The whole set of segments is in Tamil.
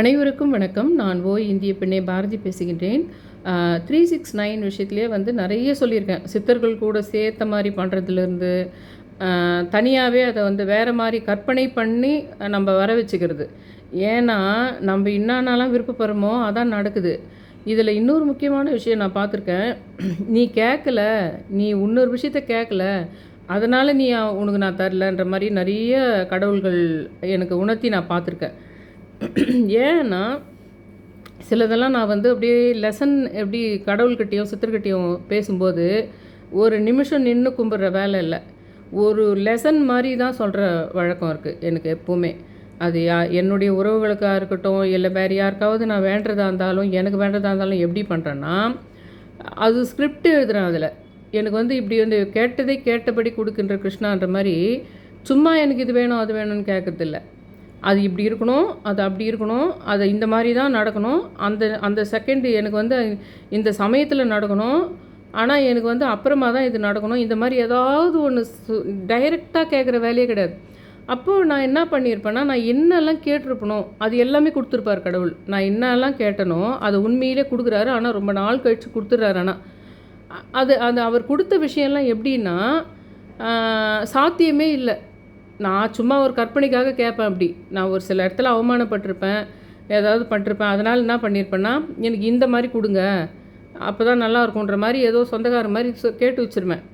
அனைவருக்கும் வணக்கம். நான் ஓ இந்திய பெண்ணே பாரதி பேசுகின்றேன். த்ரீ சிக்ஸ் நைன் விஷயத்துலேயே வந்து நிறைய சொல்லியிருக்கேன். சித்தர்கள் கூட சேர்த்த மாதிரி பண்ணுறதுலேருந்து தனியாகவே அதை வந்து வேறு மாதிரி கற்பனை பண்ணி நம்ம வர வச்சுக்கிறது. ஏன்னா நம்ம இன்னானாலாம் விருப்பப்படுறோமோ அதான் நடக்குது. இதில் இன்னொரு முக்கியமான விஷயம் நான் பார்த்துருக்கேன். நீ கேட்கல நீ இன்னொரு விஷயத்த கேட்கல அதனால் நீ உனக்கு நான் தரலன்ற மாதிரி நிறைய கடவுள்கள் எனக்கு உணர்த்தி நான் பார்த்துருக்கேன். ஏன்னா சிலதெல்லாம் நான் வந்து அப்படியே லெசன் எப்படி கடவுள்கிட்டையும் சித்தர்கிட்டையும் பேசும்போது ஒரு நிமிஷம் நின்று கும்பிட்ற வேலை இல்லை. ஒரு லெசன் மாதிரி தான் சொல்கிற வழக்கம் இருக்குது எனக்கு எப்போவுமே. அது யா என்னுடைய உறவுகளுக்காக இருக்கட்டும் இல்லை வேறு யாருக்காவது நான் வேண்டதாக இருந்தாலும் எனக்கு வேண்டதாக இருந்தாலும் எப்படி பண்ணுறேன்னா அது ஸ்கிரிப்ட் எழுதுகிறேன் அதில். எனக்கு வந்து இப்படி வந்து கேட்டதை கேட்டபடி கொடுக்கின்ற கிருஷ்ணான்ற மாதிரி சும்மா எனக்கு இது வேணும் அது வேணும்னு கேட்கறதில்ல. அது இப்படி இருக்கணும் அது அப்படி இருக்கணும் அது இந்த மாதிரி தான் நடக்கணும். அந்த அந்த செகண்ட் எனக்கு வந்து இந்த சமயத்தில் நடக்கணும். ஆனால் எனக்கு வந்து அப்புறமா தான் இது நடக்கணும். இந்த மாதிரி ஏதாவது ஒன்று டைரெக்டாக கேட்குற வேலையே கிடையாது. அப்போது நான் என்ன பண்ணியிருப்பேன்னா நான் என்னெல்லாம் கேட்டிருப்பனோ அது எல்லாமே கொடுத்துருப்பார் கடவுள். நான் என்னெல்லாம் கேட்டனோ அதை உண்மையிலே கொடுக்குறாரு. ஆனால் ரொம்ப நாள் கழித்து கொடுத்துட்றாரு ஆனால் அது அது அவர் கொடுத்த விஷயம்லாம் எப்படின்னா சாத்தியமே இல்லை. நான் சும்மா ஒரு கற்பனைக்காக கேட்பேன் அப்படி. நான் ஒரு சில இடத்துல அவமானப்பட்டிருப்பேன் ஏதாவது பண்ணிருப்பேன் அதனால் என்ன பண்ணியிருப்பேன்னா எனக்கு இந்த மாதிரி கொடுங்க. அப்போ தான் நல்லா இருக்குன்ற மாதிரி ஏதோ சொந்தக்கார மாதிரி கேட்டு வச்சுருவேன்.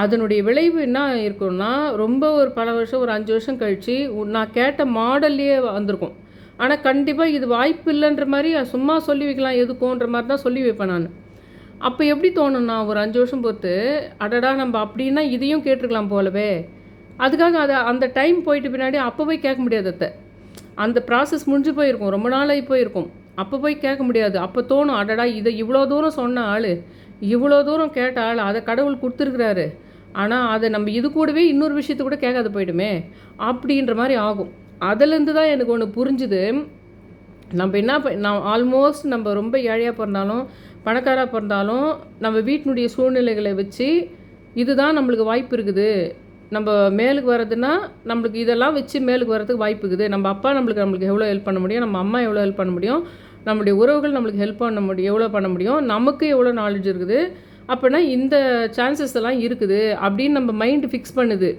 அதனுடைய விளைவு என்ன இருக்கும்னா ரொம்ப ஒரு பல வருஷம் ஒரு அஞ்சு வருஷம் கழித்து நான் கேட்ட மாடல்லையே வந்திருக்கும். ஆனால் கண்டிப்பாக இது வாய்ப்பு இல்லைன்ற மாதிரி சும்மா சொல்லி வைக்கலாம் எதுக்கும்ன்ற மாதிரி தான் சொல்லி வைப்பேன் நான். அப்போ எப்படி தோணும்னா ஒரு அஞ்சு வருஷம் பொறுத்து அடடா நம்ம அப்படின்னா இதையும் கேட்டிருக்கலாம் போலவே. அதுக்காக அதை அந்த டைம் போயிட்டு பின்னாடி அப்போ போய் கேட்க முடியாது அத்தை. அந்த ப்ராசஸ் முடிஞ்சு போயிருக்கும். ரொம்ப நாளாகி போயிருக்கும். அப்போ போய் கேட்க முடியாது. அப்போ தோணும் அடடா இதை இவ்வளோ தூரம் சொன்ன ஆள் இவ்வளோ தூரம் கேட்ட ஆள் அதை கடவுள் கொடுத்துருக்குறாரு. ஆனால் அதை நம்ம இது கூடவே இன்னொரு விஷயத்த கூட கேட்காது போயிடுமே. அப்படின்ற மாதிரி ஆகும். அதுலேருந்து தான் எனக்கு ஒன்று புரிஞ்சுது. நம்ம என்ன நான் ஆல்மோஸ்ட் நம்ம ரொம்ப ஏழையாக பிறந்தாலும் பணக்காராக பிறந்தாலும் நம்ம வீட்டினுடைய சூழ்நிலைகளை வச்சு இதுதான் நம்மளுக்கு வாய்ப்பு இருக்குது. நம்ம மேலுக்கு வர்றதுன்னா நம்மளுக்கு இதெல்லாம் வச்சு மேலுக்கு வரதுக்கு வாய்ப்பு இருக்குது. நம்ம அப்பா நம்மளுக்கு நம்மளுக்கு எவ்வளோ ஹெல்ப் பண்ண முடியும்? நம்ம அம்மா எவ்வளோ ஹெல்ப் பண்ண முடியும்? நம்முடைய உறவுகள் நம்மளுக்கு ஹெல்ப் பண்ண முடியும் எவ்வளோ பண்ண முடியும்? நமக்கு எவ்வளோ நாலேஜ் இருக்குது? அப்படின்னா இந்த சான்சஸ் எல்லாம் இருக்குது அப்படின்னு நம்ம மைண்டு ஃபிக்ஸ் பண்ணுது.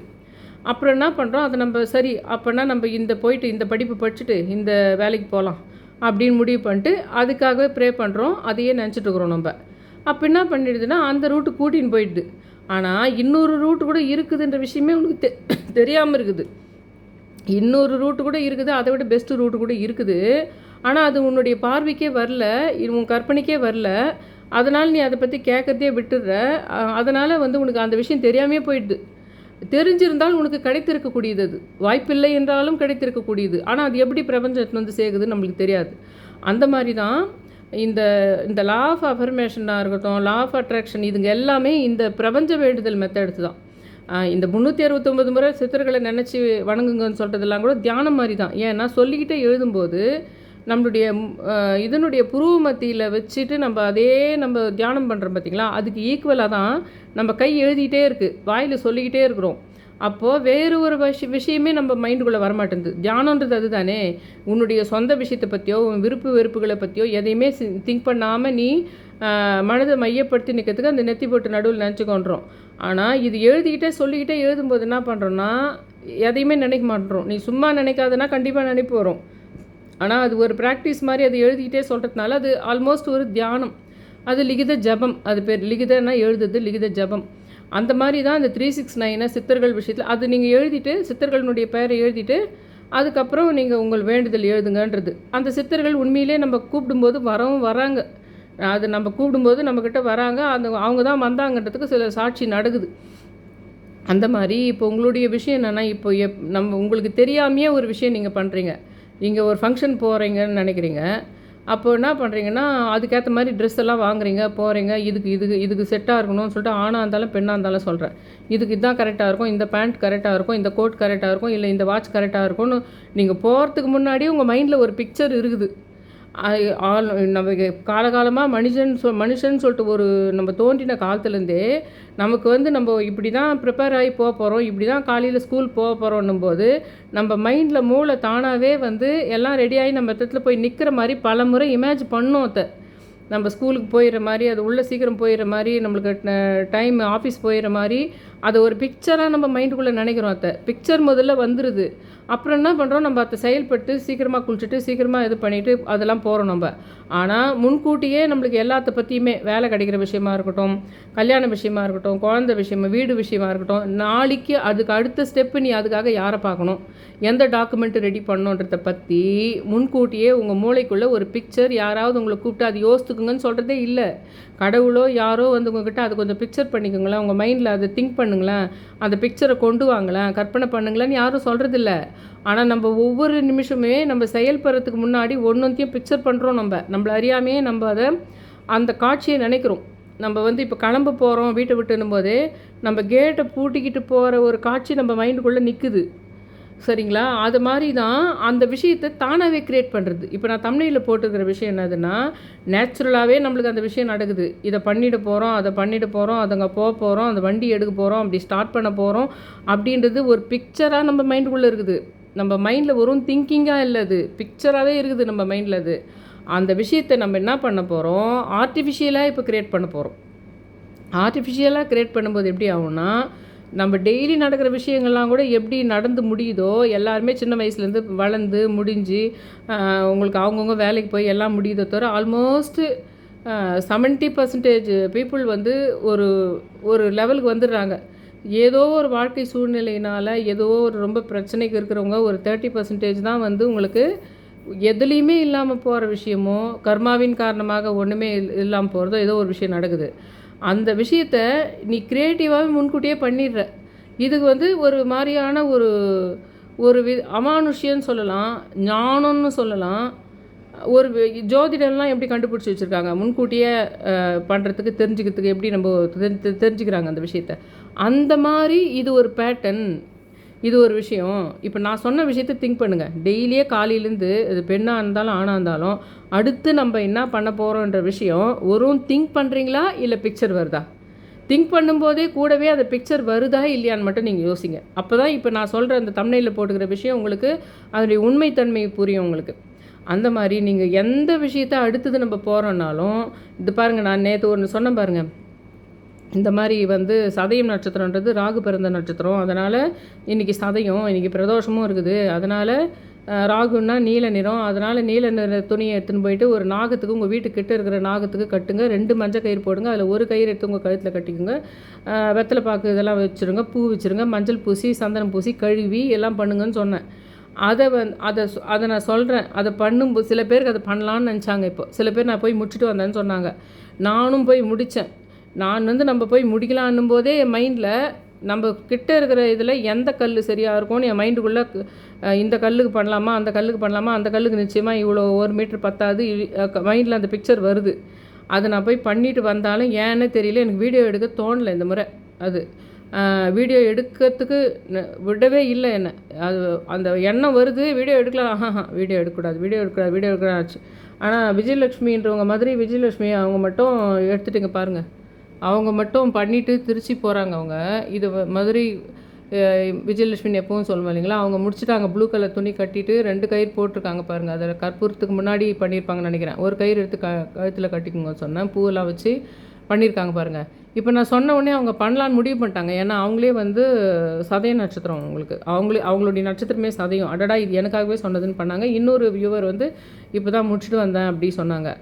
அப்புறம் என்ன பண்ணுறோம் அதை நம்ம சரி அப்போனா நம்ம இந்த போயிட்டு இந்த படிப்பு படிச்சுட்டு இந்த வேலைக்கு போகலாம் அப்படின்னு முடிவு பண்ணிட்டு அதுக்காகவே ப்ரே பண்ணுறோம் அதையே நினச்சிட்ருக்குறோம் நம்ம. அப்போ என்ன பண்ணிடுதுன்னா அந்த ரூட்டு கூட்டின்னு போயிடுது. ஆனால் இன்னொரு ரூட் கூட இருக்குதுன்ற விஷயமே உனக்கு தெ தெரியாமல் இருக்குது. இன்னொரு ரூட்டு கூட இருக்குது அதை விட பெஸ்ட்டு ரூட்டு கூட இருக்குது. ஆனால் அது உன்னுடைய பார்வைக்கே வரல உன் கற்பனைக்கே வரல. அதனால் நீ அதை பற்றி கேட்குறதே விட்டுடுற. அதனால் வந்து உனக்கு அந்த விஷயம் தெரியாமே போயிடுது. தெரிஞ்சிருந்தால் உனக்கு கிடைத்திருக்கக்கூடியது அது. வாய்ப்பில்லை என்றாலும் கிடைத்திருக்கக்கூடியது. ஆனால் அது எப்படி பிரபஞ்சத்தில் வந்து சேர்க்குதுன்னு நம்மளுக்கு தெரியாது. அந்த மாதிரி தான் இந்த இந்த லா ஆஃப் அஃபர்மேஷனாக இருக்கட்டும் லா ஆஃப் அட்ராக்ஷன் இதுங்க எல்லாமே இந்த பிரபஞ்ச வேண்டுதல் மெத்தட்ஸ் தான். இந்த முந்நூற்றி அறுபத்தொம்பது முறை சித்தர்களை நினச்சி வணங்குங்கன்னு சொல்கிறதெல்லாம் கூட தியானம் மாதிரி தான். ஏன்னா சொல்லிக்கிட்டே எழுதும்போது நம்மளுடைய இதனுடைய புருவ மத்தியில் வச்சுட்டு நம்ம அதே நம்ம தியானம் பண்ணுறோம் பார்த்திங்களா அதுக்கு ஈக்குவலாக தான் நம்ம கை எழுதிக்கிட்டே இருக்குது வாயில் சொல்லிக்கிட்டே இருக்கிறோம். அப்போது வேறு ஒரு விஷ விஷயமே நம்ம மைண்டுக்குள்ளே வரமாட்டேங்குது. தியானன்றது அதுதானே. உன்னுடைய சொந்த விஷயத்தை பற்றியோ உன் விருப்பு வெறுப்புகளை பற்றியோ எதையுமே திங்க் பண்ணாமல் நீ மனதை மையப்படுத்தி நிற்கிறதுக்கு அந்த நெத்தி போட்டு நடுவில் நினச்சிக்கொண்டுறோம் ஆனால் இது எழுதிக்கிட்டே சொல்லிக்கிட்டே எழுதும்போது என்ன பண்ணுறோன்னா எதையுமே நினைக்க மாட்டோம். நீ சும்மா நினைக்காதனா கண்டிப்பாக நினைப்பு வரும். ஆனால் அது ஒரு ப்ராக்டிஸ் மாதிரி அது எழுதிக்கிட்டே சொல்கிறதுனால அது ஆல்மோஸ்ட் ஒரு தியானம். அது லிகித ஜபம். அது பேர் லிகிதன்னா எழுதுது லிகித ஜபம். அந்த மாதிரி தான் இந்த த்ரீ சிக்ஸ் நைனை சித்தர்கள் விஷயத்தில் அது நீங்கள் எழுதிட்டு சித்தர்களுடைய பெயரை எழுதிட்டு அதுக்கப்புறம் நீங்கள் உங்கள் வேண்டுதல் எழுதுங்கன்றது. அந்த சித்தர்கள் உண்மையிலே நம்ம கூப்பிடும்போது வரவும் வராங்க. அது நம்ம கூப்பிடும்போது நம்மக்கிட்ட வராங்க. அந்த அவங்க தான் வந்தாங்கன்றதுக்கு சில சாட்சி நடக்குது. அந்த மாதிரி இப்போ உங்களுடைய விஷயம் என்னென்னா இப்போ எப் நம்ம உங்களுக்கு தெரியாமையே ஒரு விஷயம் நீங்கள் பண்ணுறீங்க நீங்கள் ஒரு ஃபங்க்ஷன் போகிறீங்கன்னு நினைக்கிறீங்க. அப்போ என்ன பண்ணுறீங்கன்னா அதுக்கேற்ற மாதிரி ட்ரெஸ் எல்லாம் வாங்குறீங்க போகிறீங்க இதுக்கு இதுக்கு இதுக்கு செட்டாக இருக்கணும்னு சொல்லிட்டு ஆணாக இருந்தாலும் பெண்ணாக இருந்தாலும் சொல்கிறேன் இதுக்கு இதுதான் கரெக்டாக இருக்கும் இந்த பேண்ட் கரெக்டாக இருக்கும் இந்த கோட் கரெக்டாக இருக்கும் இல்லை இந்த வாட்ச் கரெக்டாக இருக்கும்னு நீங்கள் போகிறதுக்கு முன்னாடி உங்கள் மைண்டில் ஒரு பிக்சர் இருக்குது. ஆள் நம்ம காலகாலமாக மனுஷன் சொ மனுஷன் சொல்லிட்டு ஒரு நம்ம தோன்றின காலத்துலேருந்தே நமக்கு வந்து நம்ம இப்படி தான் ப்ரிப்பேர் ஆகி போக போகிறோம் இப்படி தான் காலையில் ஸ்கூல் போக போகிறோன்னும் போது நம்ம மைண்டில் மூளை தானாகவே வந்து எல்லாம் ரெடியாகி நம்ம இடத்துல போய் நிற்கிற மாதிரி பல முறை இமேஜ் பண்ணோம் அதை. நம்ம ஸ்கூலுக்கு போயிடுற மாதிரி அது உள்ளே சீக்கிரம் போயிடுற மாதிரி நம்மளுக்கு டைம் ஆஃபீஸ் போயிடுற மாதிரி அதை ஒரு பிக்சராக நம்ம மைண்டுக்குள்ளே நினைக்கிறோம் அதை பிக்சர் முதல்ல வந்துடுது அப்புறம் என்ன பண்ணுறோம் நம்ம அதை செயல்பட்டு சீக்கிரமாக குளிச்சுட்டு சீக்கிரமாக இது பண்ணிவிட்டு அதெல்லாம் போகிறோம் நம்ம. ஆனால் முன்கூட்டியே நம்மளுக்கு எல்லாத்த பற்றியுமே வேலை கிடைக்கிற விஷயமா இருக்கட்டும் கல்யாண விஷயமா இருக்கட்டும் குழந்த விஷயமா வீடு விஷயமா இருக்கட்டும் நாளைக்கு அதுக்கு அடுத்த ஸ்டெப்பு நீ அதுக்காக யாரை பார்க்கணும்? எந்த டாக்குமெண்ட்டு ரெடி பண்ணணுன்றத பற்றி முன்கூட்டியே உங்கள் மூளைக்குள்ளே ஒரு பிக்சர் யாராவது உங்களை கூப்பிட்டு அது யோசித்துக்குங்கன்னு சொல்கிறதே இல்லை. கடவுளோ யாரோ வந்து உங்ககிட்ட அது கொஞ்சம் பிக்சர் பண்ணிக்கோங்களேன். உங்கள் மைண்டில் அதை திங்க் பண்ணுங்களேன். அந்த பிக்சரை கொண்டு வாங்களேன். கற்பனை பண்ணுங்களேன்னு யாரும் சொல்கிறதில்ல ஆனால் நம்ம ஒவ்வொரு நிமிஷமே நம்ம செயல்படுறதுக்கு முன்னாடி ஒன்றொன்றையும் பிக்சர் பண்ணுறோம் நம்ம. நம்மளை அறியாமையே நம்ம அதை அந்த காட்சியை நினைக்கிறோம். நம்ம வந்து இப்போ கிளம்ப போகிறோம் வீட்டை விட்டுன்னும் போதே நம்ம கேட்டை பூட்டிக்கிட்டு போகிற ஒரு காட்சி நம்ம மைண்டுக்குள்ளே நிற்குது சரிங்களா? அது மாதிரி தான் அந்த விஷயத்தை தானாகவே க்ரியேட் பண்ணுறது இப்போ நான் தமிழில் போட்டுக்கிற விஷயம் என்னதுன்னா நேச்சுரலாகவே நம்மளுக்கு அந்த விஷயம் நடக்குது. இதை பண்ணிட போகிறோம் அதை பண்ணிட போகிறோம் அதுங்க போக போகிறோம் அந்த வண்டி எடுக்க போகிறோம் அப்படி ஸ்டார்ட் பண்ண போகிறோம் அப்படின்றது ஒரு பிக்சராக நம்ம மைண்டுக்குள்ளே இருக்குது. நம்ம மைண்டில் வெறும் திங்கிங்காக இல்லை அது. பிக்சராகவே இருக்குது நம்ம மைண்டில் அது. அந்த விஷயத்தை நம்ம என்ன பண்ண போகிறோம் ஆர்டிஃபிஷியலாக இப்போ க்ரியேட் பண்ண போகிறோம் ஆர்டிஃபிஷியலாக க்ரியேட் பண்ணும்போது எப்படி ஆகும்னா நம்ம டெய்லி நடக்கிற விஷயங்கள்லாம் கூட எப்படி நடந்து முடியுதோ எல்லாருமே சின்ன வயசுலேருந்து வளர்ந்து முடிஞ்சு உங்களுக்கு அவங்கவுங்க வேலைக்கு போய் எல்லாம் முடியுதோ தவிர ஆல்மோஸ்ட்டு செவன்ட்டி பர்சன்டேஜ் பீப்புள் வந்து ஒரு ஒரு லெவலுக்கு வந்துடுறாங்க. ஏதோ ஒரு வாழ்க்கை சூழ்நிலையினால் ஏதோ ஒரு ரொம்ப பிரச்சனைக்கு இருக்கிறவங்க ஒரு தேர்ட்டி பர்சன்டேஜ் தான் வந்து உங்களுக்கு எதுலேயுமே இல்லாமல் போகிற விஷயமோ கர்மாவின் காரணமாக ஒன்றுமே இல்லாமல் போகிறதோ ஏதோ ஒரு விஷயம் நடக்குது. அந்த விஷயத்த நீ க்ரியேட்டிவாகவே முன்கூட்டியே பண்ணிடுற. இதுக்கு வந்து ஒரு மாதிரியான ஒரு ஒரு வி அமானுஷ்யன்னு சொல்லலாம் ஞானம்னு சொல்லலாம். ஒரு ஜோதிடம்லாம் எப்படி கண்டுபிடிச்சி வச்சுருக்காங்க? முன்கூட்டியே பண்ணுறதுக்கு தெரிஞ்சுக்கிறதுக்கு எப்படி நம்ம தெரிஞ்சுக்கிறாங்க அந்த விஷயத்த? அந்த மாதிரி இது ஒரு பேட்டர்ன் இது ஒரு விஷயம். இப்போ நான் சொன்ன விஷயத்தை திங்க் பண்ணுங்கள் டெய்லியே காலையிலேருந்து இது பெண்ணாக இருந்தாலும் ஆணாக இருந்தாலும் அடுத்து நம்ம என்ன பண்ண போகிறோன்ற விஷயம் ஒரு திங்க் பண்ணுறீங்களா இல்லை பிக்சர் வருதா? திங்க் பண்ணும்போதே கூடவே அந்த பிக்சர் வருதா? இல்லையான்னு மட்டும் நீங்கள் யோசிங்க. அப்போ தான் இப்போ நான் சொல்கிற அந்த தமிழில் போட்டுக்கிற விஷயம் உங்களுக்கு அதனுடைய உண்மைத்தன்மை புரியும் உங்களுக்கு. அந்த மாதிரி நீங்கள் எந்த விஷயத்த அடுத்தது நம்ம போகிறோன்னாலும் இது பாருங்கள் நான் நேற்று ஒன்று சொன்னேன் பாருங்கள் இந்த மாதிரி வந்து சதயம் நட்சத்திரன்றது ராகு பிறந்த நட்சத்திரம். அதனால் இன்றைக்கி சதயம் இன்றைக்கி பிரதோஷமும் இருக்குது. அதனால் ராகுன்னா நீல நிறம். அதனால் நீல நிற துணியை எடுத்துன்னு போயிட்டு ஒரு நாகத்துக்கு உங்கள் வீட்டு கிட்ட இருக்கிற நாகத்துக்கு கட்டுங்க. ரெண்டு மஞ்சள் கயிறு போடுங்க. அதில் ஒரு கயிறு எடுத்து உங்கள் கழுத்தில் கட்டிக்கோங்க. வெத்தலை பாக்கு இதெல்லாம் வச்சுருங்க. பூ வச்சுருங்க. மஞ்சள் பூசி சந்தனம் பூசி கழுவி எல்லாம் பண்ணுங்கன்னு சொன்னேன். அதை வந் அதை அதை நான் சொல்கிறேன் அதை பண்ணும்போது சில பேருக்கு அதை பண்ணலான்னு நினச்சாங்க இப்போ. சில பேர் நான் போய் முடிச்சுட்டு வந்தேன்னு சொன்னாங்க. நானும் போய் முடித்தேன் நான் வந்து நம்ம போய் முடிக்கலான்னும் போதே என் மைண்டில் நம்ம கிட்ட இருக்கிற இதில் எந்த கல் சரியாக இருக்கும்னு என் மைண்டுக்குள்ளே இந்த கல்லுக்கு பண்ணலாமா அந்த கல்லுக்கு பண்ணலாமா அந்த கல்லுக்கு நிச்சயமாக இவ்வளோ ஒரு மீட்ரு பத்தாது மைண்டில் அந்த பிக்சர் வருது. அதை நான் போய் பண்ணிட்டு வந்தாலும் ஏன்னு தெரியல எனக்கு வீடியோ எடுக்க தோணலை இந்த முறை. அது வீடியோ எடுக்கிறதுக்கு விடவே இல்லை என்ன. அது அந்த எண்ணம் வருது வீடியோ எடுக்கலாம் ஆஹா வீடியோ எடுக்கக்கூடாது வீடியோ எடுக்கக்கூடாது வீடியோ எடுக்கக்கூடாது ஆனால் விஜயலட்சுமின்றவங்க மாதிரி விஜயலட்சுமி அவங்க மட்டும் எடுத்துட்டுங்க பாருங்கள் அவங்க மட்டும் பண்ணிவிட்டு திருச்சி போகிறாங்க அவங்க. இது வ- மதுரை விஜயலட்சுமி எப்பவும் சொல்லுவோம் இல்லைங்களா? அவங்க முடிச்சுட்டாங்க. ப்ளூ கலர் துணி கட்டிட்டு ரெண்டு கயிறு போட்டிருக்காங்க பாருங்கள் அதில் கற்பூரத்துக்கு முன்னாடி பண்ணியிருப்பாங்கன்னு நினைக்கிறேன். ஒரு கயிறு எடுத்து க கழுத்தில் கட்டிக்கோங்க சொன்னேன். பூவெல்லாம் வச்சு பண்ணியிருக்காங்க பாருங்கள் இப்போ நான் சொன்ன உடனே அவங்க பண்ணலான்னு முடிவு பண்ணிட்டாங்க. ஏன்னா அவங்களே வந்து சதய நட்சத்திரம் அவங்களுக்கு. அவங்களே அவங்களுடைய நட்சத்திரமே சதயம். அடடா இது எனக்காகவே சொன்னதுன்னு பண்ணாங்க. இன்னொரு வியூவர் வந்து இப்போ தான் முடிச்சுட்டு வந்தேன் அப்படி சொன்னாங்க.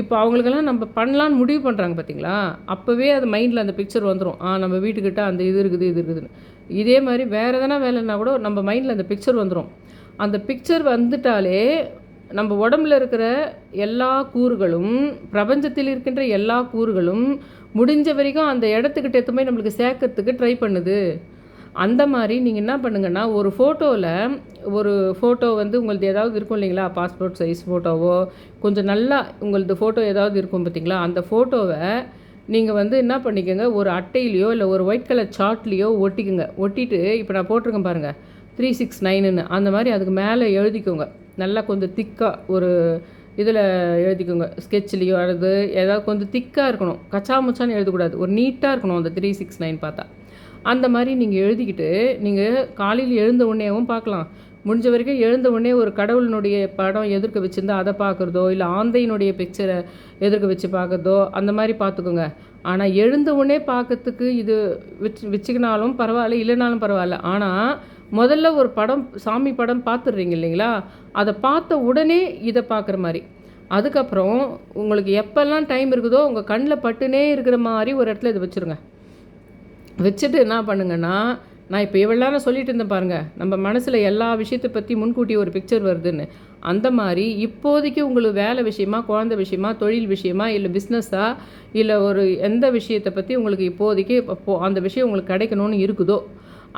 இப்போ அவங்களுக்கெல்லாம் நம்ம பண்ணலான்னு முடிவு பண்ணுறாங்க பார்த்தீங்களா அப்போவே அது மைண்டில் அந்த பிக்சர் வந்துடும் ஆ நம்ம வீட்டுக்கிட்ட அந்த இது இருக்குது இது இருக்குதுன்னு. இதே மாதிரி வேறு எதனா வேலைன்னா கூட நம்ம மைண்டில் அந்த பிக்சர் வந்துடும் அந்த பிக்சர் வந்துட்டாலே நம்ம உடம்புல இருக்கிற எல்லா கூறுகளும் பிரபஞ்சத்தில் இருக்கின்ற எல்லா கூறுகளும் முடிஞ்ச வரைக்கும் அந்த இடத்துக்கிட்ட எடுத்து போய் நம்மளுக்கு சேர்க்கறதுக்கு ட்ரை பண்ணுது. அந்த மாதிரி நீங்கள் என்ன பண்ணுங்கன்னா ஒரு ஃபோட்டோவில் ஒரு ஃபோட்டோ வந்து உங்களது ஏதாவது இருக்கும் இல்லைங்களா? பாஸ்போர்ட் சைஸ் ஃபோட்டோவோ கொஞ்சம் நல்லா உங்களது ஃபோட்டோ ஏதாவது இருக்கும் பார்த்தீங்களா அந்த ஃபோட்டோவை நீங்கள் வந்து என்ன பண்ணிக்கோங்க ஒரு அட்டையிலையோ இல்லை ஒரு ஒயிட் கலர் சார்ட்லேயோ ஒட்டிக்குங்க. ஒட்டிட்டு இப்போ நான் போட்டிருக்கேன் பாருங்கள் த்ரீ சிக்ஸ் நைனுன்னு அந்த மாதிரி அதுக்கு மேலே எழுதிக்கோங்க. நல்லா கொஞ்சம் திக்காக ஒரு இதில் எழுதிக்கோங்க. ஸ்கெட்ச்லேயோ அல்லது ஏதாவது கொஞ்சம் திக்காக இருக்கணும். கச்சா முச்சான்னு எழுதக்கூடாது. ஒரு நீட்டாக இருக்கணும் அந்த த்ரீ சிக்ஸ் நைன் பார்த்தா. அந்த மாதிரி நீங்கள் எழுதிக்கிட்டு நீங்கள் காலையில் எழுந்த உடனேவும் பார்க்கலாம். முடிஞ்ச வரைக்கும் எழுந்த உடனே ஒரு கடவுளினுடைய படம் எதிர்க்க வச்சுருந்தா அதை பார்க்குறதோ இல்லை ஆந்தையினுடைய பிக்சரை எதிர்க்க வச்சு பார்க்குறதோ அந்த மாதிரி பார்த்துக்கோங்க. ஆனால் எழுந்த உடனே பார்க்கறதுக்கு இது வச்சு வச்சுக்கினாலும் பரவாயில்ல இல்லைனாலும் பரவாயில்ல. ஆனால் முதல்ல ஒரு படம் சாமி படம் பார்த்துடுறீங்க இல்லைங்களா? அதை பார்த்த உடனே இதை பார்க்குற மாதிரி. அதுக்கப்புறம் உங்களுக்கு எப்போல்லாம் டைம் இருக்குதோ உங்கள் கண்ணில் பட்டுனே இருக்கிற மாதிரி ஒரு இடத்துல இதை வச்சுருங்க. வச்சுட்டு என்ன பண்ணுங்கன்னா நான் இப்போ இவ்வளோ நேரம் சொல்லிட்டு இருந்தேன் பாருங்கள் நம்ம மனசில் எல்லா விஷயத்தை பற்றி முன்கூட்டி ஒரு பிக்சர் வருதுன்னு. அந்த மாதிரி இப்போதைக்கு உங்களுக்கு வேலை விஷயமா குழந்தை விஷயமா தொழில் விஷயமா இல்லை பிஸ்னஸா இல்லை ஒரு எந்த விஷயத்தை பற்றி உங்களுக்கு இப்போதைக்கு இப்போ அந்த விஷயம் உங்களுக்கு கிடைக்கணும்னு இருக்குதோ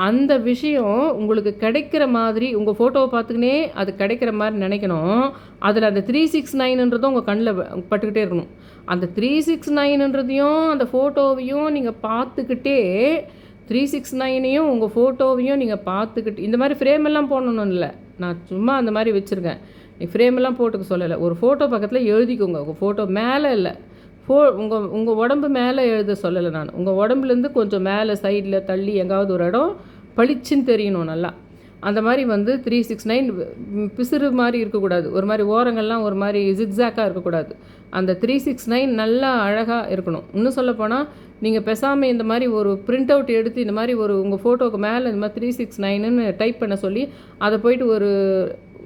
அந்த விஷயம் உங்களுக்கு கிடைக்கிற மாதிரி உங்கள் ஃபோட்டோவை பார்த்துக்கினே அது கிடைக்கிற மாதிரி நினைக்கணும். அதில் அந்த த்ரீ சிக்ஸ் நைனுன்றதும் உங்கள் கண்ணில் பட்டுக்கிட்டே இருக்கணும். அந்த த்ரீ சிக்ஸ் நைனுன்றதையும் அந்த ஃபோட்டோவையும் நீங்கள் பார்த்துக்கிட்டே த்ரீ சிக்ஸ் நைனையும் உங்கள் ஃபோட்டோவையும் நீங்கள் பார்த்துக்கிட்டு இந்த மாதிரி ஃப்ரேம் எல்லாம் போடணும் இல்லை. நான் சும்மா அந்த மாதிரி வச்சுருக்கேன். நீ ஃப்ரேம் எல்லாம் போட்டுக்க சொல்லலை. ஒரு ஃபோட்டோ பக்கத்தில் எழுதிக்கோங்க. உங்கள் ஃபோட்டோ மேலே இல்லை. ஃபோ உங்கள் உங்கள் உடம்பு மேலே எழுத சொல்லலை நான். உங்கள் உடம்புலேருந்து கொஞ்சம் மேலே சைடில் தள்ளி எங்காவது ஒரு இடம் பளிச்சுன்னு தெரியணும் நல்லா. அந்த மாதிரி வந்து த்ரீ சிக்ஸ் நைன் பிசுறு மாதிரி இருக்கக்கூடாது. ஒரு மாதிரி ஓரங்கள்லாம் ஒரு மாதிரி ஜிக்ஸாக்காக இருக்கக்கூடாது. அந்த த்ரீ சிக்ஸ் நைன் நல்லா அழகாக இருக்கணும். இன்னும் சொல்லப்போனால் நீங்கள் பெசாமல் இந்த மாதிரி ஒரு பிரிண்ட் அவுட் எடுத்து இந்த மாதிரி ஒரு உங்கள் ஃபோட்டோவுக்கு மேலே இந்த மாதிரி த்ரீ சிக்ஸ் நைனுன்னு டைப் பண்ண சொல்லி அதை போயிட்டு ஒரு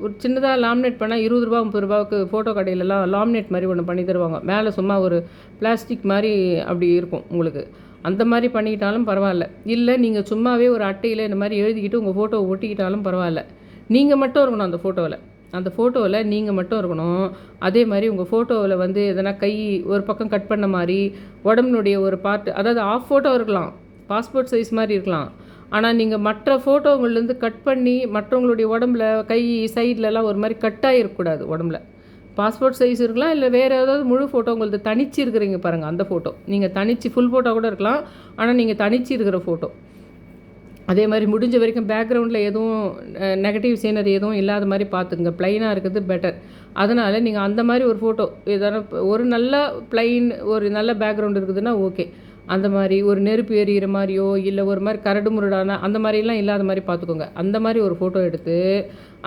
ஒரு சின்னதாக லாமினேட் பண்ணால் இருபது ரூபா முப்பது ரூபாவுக்கு ஃபோட்டோ கடையிலலாம் லாமினேட் மாதிரி ஒன்று பண்ணி தருவாங்க. மேலே சும்மா ஒரு பிளாஸ்டிக் மாதிரி அப்படி இருக்கும் உங்களுக்கு. அந்த மாதிரி பண்ணிக்கிட்டாலும் பரவாயில்ல. இல்லை நீங்கள் சும்மாவே ஒரு அட்டையில் இந்த மாதிரி எழுதிக்கிட்டு உங்கள் ஃபோட்டோவை ஒட்டிக்கிட்டாலும் பரவாயில்ல. நீங்கள் மட்டும் இருக்கணும் அந்த ஃபோட்டோவில் அந்த ஃபோட்டோவில் நீங்கள் மட்டும் இருக்கணும். அதே மாதிரி உங்கள் ஃபோட்டோவில் வந்து எதனா கை ஒரு பக்கம் கட் பண்ண மாதிரி உடம்புனுடைய ஒரு பார்ட் அதாவது ஆஃப் ஃபோட்டோ இருக்கலாம். பாஸ்போர்ட் சைஸ் மாதிரி இருக்கலாம். ஆனால் நீங்கள் மற்ற ஃபோட்டோங்கள்லேருந்து கட் பண்ணி மற்றவங்களுடைய உடம்புல கை சைட்லலாம் ஒரு மாதிரி கட்டாக இருக்கக்கூடாது உடம்புல. பாஸ்போர்ட் சைஸ் இருக்கலாம் இல்லை வேறு ஏதாவது முழு ஃபோட்டோ உங்களுக்கு தனிச்சு இருக்கிறீங்க பாருங்கள் அந்த ஃபோட்டோ நீங்கள் தனிச்சு ஃபுல் ஃபோட்டோ கூட இருக்கலாம் ஆனால் நீங்கள் தனிச்சு இருக்கிற ஃபோட்டோ அதே மாதிரி முடிஞ்ச வரைக்கும் பேக்ரவுண்டில் எதுவும் நெகட்டிவ் சீனரி எதுவும் இல்லாத மாதிரி பார்த்துங்க ப்ளைனாக இருக்கிறது பெட்டர் அதனால் நீங்கள் அந்த மாதிரி ஒரு ஃபோட்டோ ஏதாவது ஒரு நல்ல ப்ளைன் ஒரு நல்ல பேக்ரவுண்ட் இருக்குதுன்னா ஓகே அந்த மாதிரி ஒரு நெருப்பு எரியிற மாதிரியோ இல்லை ஒரு மாதிரி கரடு முரடான அந்த மாதிரிலாம் இல்லாத மாதிரி பார்த்துக்கோங்க. அந்த மாதிரி ஒரு ஃபோட்டோ எடுத்து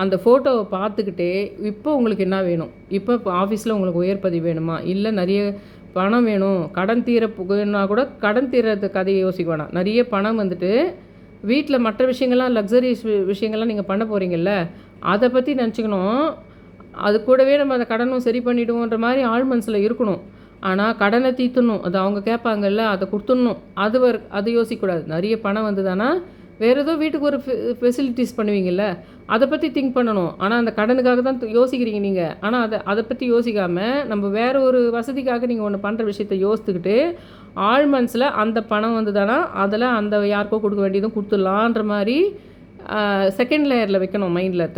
அந்த ஃபோட்டோவை பார்த்துக்கிட்டே இப்போ உங்களுக்கு என்ன வேணும்? இப்போ ஆஃபீஸில் உங்களுக்கு உயர் பதிவு வேணுமா? இல்லை நிறைய பணம் வேணும்? கடன் தீர கூட கடன் தீரத்து கதையை யோசிக்க வேணாம். நிறைய பணம் வந்துட்டு வீட்டில் மற்ற விஷயங்கள்லாம் லக்ஸரிஸ் விஷயங்கள்லாம் நீங்கள் பண்ண போகிறீங்கல்ல அதை பற்றி நினச்சிக்கணும். அது கூடவே நம்ம அந்த கடனும் சரி பண்ணிவிடுவோன்ற மாதிரி ஆழ் மனசில் இருக்கணும். ஆனால் கடனை தீர்த்தணும் அது அவங்க கேட்பாங்கல்ல அதை கொடுத்துடணும். அது வர் அது யோசிக்கக்கூடாது. நிறைய பணம் வந்ததுன்னா வேறு ஏதோ வீட்டுக்கு ஒரு ஃபெசிலிட்டிஸ் பண்ணுவீங்கல்ல அதை பற்றி திங்க் பண்ணணும். ஆனால் அந்த கடனுக்காக தான் யோசிக்கிறீங்க நீங்கள் ஆனால் அதை அதை பற்றி யோசிக்காமல் நம்ம வேறு ஒரு வசதிக்காக நீங்கள் ஒன்று பண்ணுற விஷயத்த யோசித்துக்கிட்டு ஆள் மனசில் அந்த பணம் வந்ததுன்னா அதில் அந்த யாருக்கோ கொடுக்க வேண்டியதும் கொடுத்துடலான்ற மாதிரி செகண்ட் லேயரில் வைக்கணும் மைண்டில்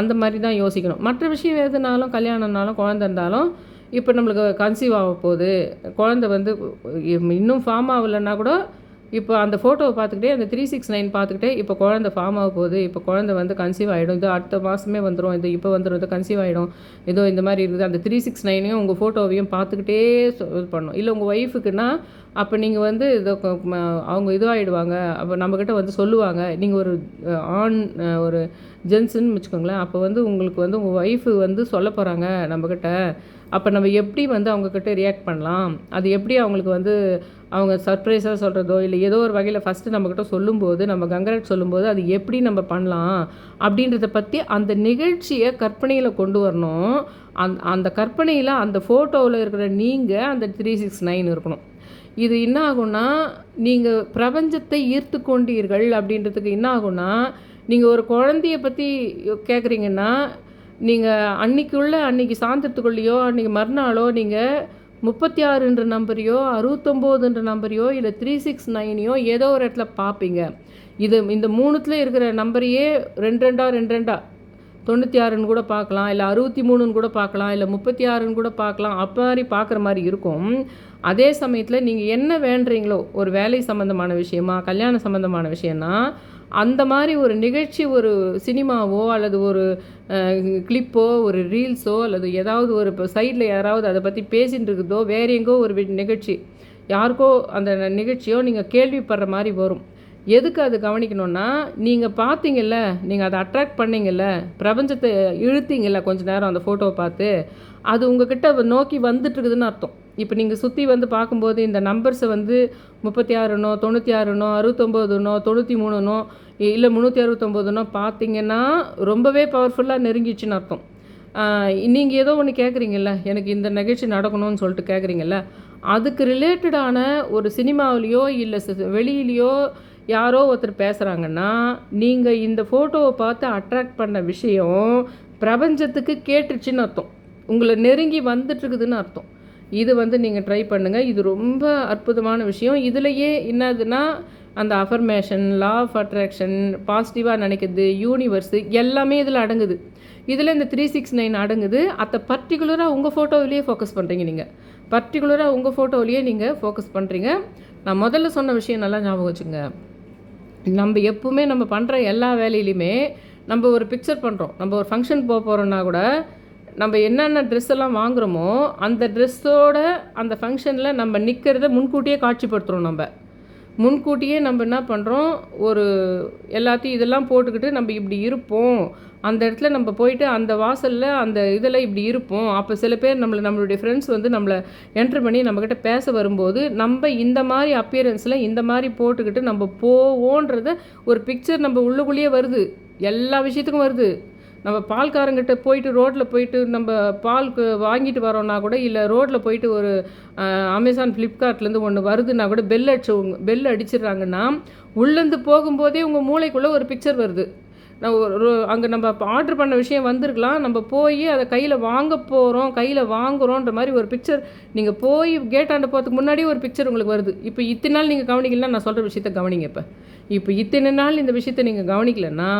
அந்த மாதிரி தான் யோசிக்கணும். மற்ற விஷயம் எதுனாலும் கல்யாணம்னாலும் குழந்த இருந்தாலும் இப்போ நம்மளுக்கு கன்சீவ் ஆக போகுது. குழந்த வந்து இன்னும் ஃபார்ம் ஆகலைன்னா கூட இப்போ அந்த ஃபோட்டோவை பார்த்துக்கிட்டே அந்த த்ரீ சிக்ஸ் நைன் பார்த்துக்கிட்டே இப்போ குழந்த ஃபார்ம் ஆக போகுது. இப்போ குழந்த வந்து கன்சீவ் ஆகிடும் இது அடுத்த மாதமே வந்துடும் இது இப்போ வந்துடும் இது கன்சீவ் ஆகிடும் ஏதோ இந்த மாதிரி இருக்குது. அந்த த்ரீ சிக்ஸ் நைனையும் உங்கள் ஃபோட்டோவையும் பார்த்துக்கிட்டே இது பண்ணணும் இல்லை உங்கள் ஒய்ஃபுக்குன்னா அப்போ நீங்கள் வந்து இதை அவங்க இதுவாகிடுவாங்க அப்போ நம்மக்கிட்ட வந்து சொல்லுவாங்க. நீங்கள் ஒரு ஆண் ஒரு ஜென்ஸுன்னு வச்சுக்கோங்களேன். அப்போ வந்து உங்களுக்கு வந்து உங்கள் ஒய்ஃபு வந்து சொல்ல போகிறாங்க நம்மக்கிட்ட அப்போ நம்ம எப்படி வந்து அவங்கக்கிட்ட ரியாக்ட் பண்ணலாம்? அது எப்படி அவங்களுக்கு வந்து அவங்க சர்ப்ரைஸாக சொல்கிறதோ இல்லை ஏதோ ஒரு வகையில் ஃபஸ்ட்டு நம்மக்கிட்ட சொல்லும்போது நம்ம கங்கரட் சொல்லும்போது அது எப்படி நம்ம பண்ணலாம்? அப்படின்றத பற்றி அந்த நிகழ்ச்சியை கற்பனையில் கொண்டு வரணும். அந் அந்த கற்பனையில் அந்த ஃபோட்டோவில் இருக்கிற நீங்கள் அந்த த்ரீ சிக்ஸ் நைன் இருக்கணும். இது என்ன ஆகும்னா நீங்கள் பிரபஞ்சத்தை ஈர்த்து கொண்டீர்கள் அப்படின்றதுக்கு என்ன ஆகும்னா நீங்கள் ஒரு குழந்தைய பற்றி கேட்குறீங்கன்னா நீங்கள் அன்னைக்குள்ள அன்றைக்கி சாயந்தரத்துக்குள்ளேயோ அன்றைக்கி மறுநாளோ நீங்கள் முப்பத்தி ஆறுன்ற நம்பரையோ அறுபத்தொம்போதுன்ற நம்பரையோ இல்லை த்ரீ சிக்ஸ் நைனையோ ஏதோ ஒரு இடத்துல பார்ப்பீங்க இது இந்த மூணுத்தில் இருக்கிற நம்பரையே ரெண்டு ரெண்டா ரெண்டு ரெண்டா தொண்ணூற்றி ஆறுன்னு கூட பார்க்கலாம் இல்லை அறுபத்தி மூணுன்னு கூட பார்க்கலாம் இல்லை முப்பத்தி ஆறுன்னு கூட பார்க்கலாம் அப்போ மாதிரி பார்க்குற மாதிரி இருக்கும். அதே சமயத்தில் நீங்கள் என்ன வேண்டுறீங்களோ ஒரு வேலை சம்மந்தமான விஷயமா கல்யாண சம்மந்தமான விஷயம்னா அந்த மாதிரி ஒரு நிகழ்ச்சி ஒரு சினிமாவோ அல்லது ஒரு கிளிப்போ ஒரு ரீல்ஸோ அல்லது ஏதாவது ஒரு இப்போ சைடில் யாராவது அதை பற்றி பேசிகிட்டு இருக்குதோ வேற எங்கோ ஒரு வி- நிகழ்ச்சி. யாருக்கோ அந்த நிகழ்ச்சியோ நீங்கள் கேள்விப்படுற மாதிரி வரும். எதுக்கு அது கவனிக்கணும்னா நீங்கள் பார்த்தீங்கல்ல நீங்கள் அதை அட்ராக்ட் பண்ணீங்கல்ல பிரபஞ்சத்தை இழுத்தீங்கல்ல கொஞ்ச நேரம் அந்த ஃபோட்டோவை பார்த்து அது உங்ககிட்ட நோக்கி வந்துட்டு இருக்குதுன்னு அர்த்தம். இப்போ நீங்கள் சுற்றி வந்து பார்க்கும்போது இந்த நம்பர்ஸை வந்து முப்பத்தி ஆறுனோ தொண்ணூற்றி ஆறுனோ அறுபத்தொம்போதுனோ தொண்ணூற்றி மூணுனோ இல்லை முந்நூற்றி அறுபத்தொம்போதுனோ பார்த்தீங்கன்னா ரொம்பவே பவர்ஃபுல்லாக நெருங்கிச்சுன்னு அர்த்தம். நீங்கள் ஏதோ ஒன்று கேட்குறீங்கல்ல எனக்கு இந்த நிகழ்ச்சி நடக்கணும்னு சொல்லிட்டு கேட்குறீங்கல்ல அதுக்கு ரிலேட்டடான ஒரு சினிமாவிலையோ இல்லை வெளியிலேயோ யாரோ ஒருத்தர் பேசுகிறாங்கன்னா நீங்கள் இந்த ஃபோட்டோவை பார்த்து அட்ராக்ட் பண்ண விஷயம் பிரபஞ்சத்துக்கு கேட்டுருச்சுன்னு அர்த்தம். உங்களை நெருங்கி வந்துட்டுருக்குதுன்னு அர்த்தம். இது வந்து நீங்கள் ட்ரை பண்ணுங்கள் இது ரொம்ப அற்புதமான விஷயம். இதுலையே என்னதுன்னா அந்த அஃபர்மேஷன் லா ஆஃப் அட்ராக்ஷன் பாசிட்டிவாக நினைக்கிறது யூனிவர்ஸு எல்லாமே இதில் அடங்குது. இதில் இந்த த்ரீ சிக்ஸ் நைன் அடங்குது. அதை பர்டிகுலராக உங்கள் ஃபோட்டோவிலேயே ஃபோக்கஸ் பண்ணுறீங்க நீங்கள் பர்டிகுலராக உங்கள் ஃபோட்டோவிலேயே நீங்கள் ஃபோக்கஸ் பண்ணுறீங்க நான் முதல்ல சொன்ன விஷயம் நல்லா ஞாபகம் வச்சுங்க நம்ம எப்பவுமே நம்ம பண்ணுற எல்லா வேலையிலையுமே நம்ம ஒரு பிக்சர் பண்ணுறோம் நம்ம ஒரு ஃபங்க்ஷன் போக போகிறோன்னா கூட நம்ம என்னென்ன ட்ரெஸ் எல்லாம் வாங்குகிறோமோ அந்த ட்ரெஸ்ஸோட அந்த ஃபங்க்ஷனில் நம்ம நிற்கிறத முன்கூட்டியே காட்சிப்படுத்துகிறோம் நம்ம. முன்கூட்டியே நம்ம என்ன பண்ணுறோம் ஒரு எல்லாத்தையும் இதெல்லாம் போட்டுக்கிட்டு நம்ம இப்படி இருப்போம். அந்த இடத்துல நம்ம போயிட்டு அந்த வாசலில் அந்த இதில் இப்படி இருப்போம். அப்போ சில பேர் நம்மளை நம்மளுடைய ஃப்ரெண்ட்ஸ் வந்து நம்மளை என்ட்ரு பண்ணி நம்மக்கிட்ட பேச வரும்போது நம்ம இந்த மாதிரி அப்பியரன்ஸில் இந்த மாதிரி போட்டுக்கிட்டு நம்ம போவோன்றத ஒரு பிக்சர் நம்ம உள்ளுக்குள்ளேயே வருது. எல்லா விஷயத்துக்கும் வருது. நம்ம பால்காரங்கிட்ட போயிட்டு ரோட்டில் போயிட்டு நம்ம பால் வாங்கிட்டு வரோன்னா கூட இல்லை ரோட்டில் போயிட்டு ஒரு அமேசான் ஃப்ளிப்கார்ட்லேருந்து ஒன்று வருதுன்னா கூட பெல் அடிச்சு பெல் அடிச்சிடுறாங்கன்னா உள்ளேருந்து போகும்போதே உங்கள் மூளைக்குள்ளே ஒரு பிக்சர் வருது. நான் ஒரு அங்கே நம்ம ஆர்டர் பண்ண விஷயம் வந்திருக்கலாம். நம்ம போய் அதை கையில் வாங்க போகிறோம் கையில் வாங்குகிறோன்ற மாதிரி ஒரு பிக்சர் நீங்கள் போய் கேட்டாண்ட போகிறதுக்கு முன்னாடியே ஒரு பிக்சர் உங்களுக்கு வருது. இப்போ இத்தனை நாள் நீங்கள் கவனிக்கலன்னா நான் சொல்கிற விஷயத்த கவனிங்க இப்போ. இப்போ இத்தனை நாள் இந்த விஷயத்த நீங்கள் கவனிக்கலன்னா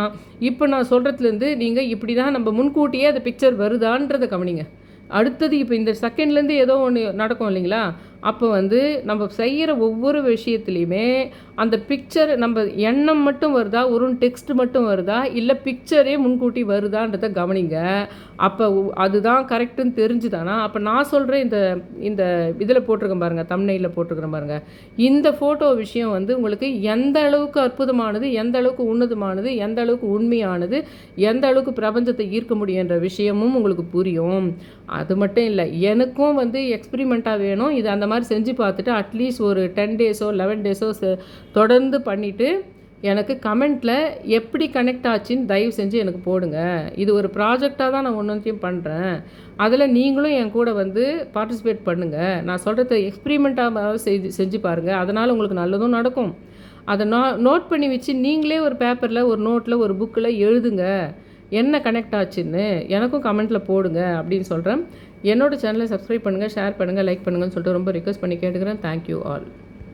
இப்போ நான் சொல்கிறதுலேருந்து நீங்கள் இப்படி தான் நம்ம முன்கூட்டியே அந்த பிக்சர் வருதான்றதை கவனிங்க. அடுத்தது இப்போ இந்த செகண்ட்லேருந்து ஏதோ ஒன்று நடக்கும் இல்லைங்களா? அப்போ வந்து நம்ம செய்கிற ஒவ்வொரு விஷயத்துலையுமே அந்த பிக்சர் நம்ம எண்ணம் மட்டும் வருதா? ஒரு டெக்ஸ்ட் மட்டும் வருதா? இல்லை பிக்சரே முன்கூட்டி வருதான்றதை கவனிங்க. அப்போ அதுதான் கரெக்டுன்னு தெரிஞ்சுதானா? அப்போ நான் சொல்கிற இந்த இந்த இதில் போட்டிருக்கேன் பாருங்கள் தமிழ்நெயில் போட்டிருக்கிறேன் பாருங்கள் இந்த ஃபோட்டோ விஷயம் வந்து உங்களுக்கு எந்த அளவுக்கு அற்புதமானது எந்த அளவுக்கு உன்னதமானது எந்த அளவுக்கு உண்மையானது எந்த அளவுக்கு பிரபஞ்சத்தை ஈர்க்க முடியுன்ற விஷயமும் உங்களுக்கு புரியும். அது மட்டும் இல்லை எனக்கும் வந்து எக்ஸ்பிரிமெண்ட்டாக வேணும். இது அந்த மாதிரி செஞ்சு பார்த்துட்டு அட்லீஸ்ட் ஒரு டென் டேஸோ லெவன் டேஸோ தொடர்ந்து பண்ணிவிட்டு எனக்கு கமெண்ட்டில் எப்படி கனெக்ட் ஆச்சுன்னு தயவு செஞ்சு எனக்கு போடுங்க. இது ஒரு ப்ராஜெக்டாக தான் நான் ஒன்றொன்றையும் பண்ணுறேன் அதில் நீங்களும் என் கூட வந்து பார்ட்டிசிபேட் பண்ணுங்கள் நான் சொல்கிறத எக்ஸ்பிரிமெண்ட்டாக செஞ்சு செஞ்சு பாருங்கள் அதனால் உங்களுக்கு நல்லதும் நடக்கும். அதை நோ நோட் பண்ணி வச்சு நீங்களே ஒரு பேப்பரில் ஒரு நோட்டில் ஒரு புக்கில் எழுதுங்க. என்ன கனெக்ட் ஆச்சுன்னு எனக்கும் கமெண்ட்டில் போடுங்க அப்படின்னு சொல்கிறேன் என்னோட சேனலை சப்ஸ்கிரைப் பண்ணுங்கள் ஷேர் பண்ணுங்கள் லைக் பண்ணுங்கன்னு சொல்லிட்டு ரொம்ப ரிக்வஸ்ட் பண்ணி கேட்டுக்கிறேன். Thank you all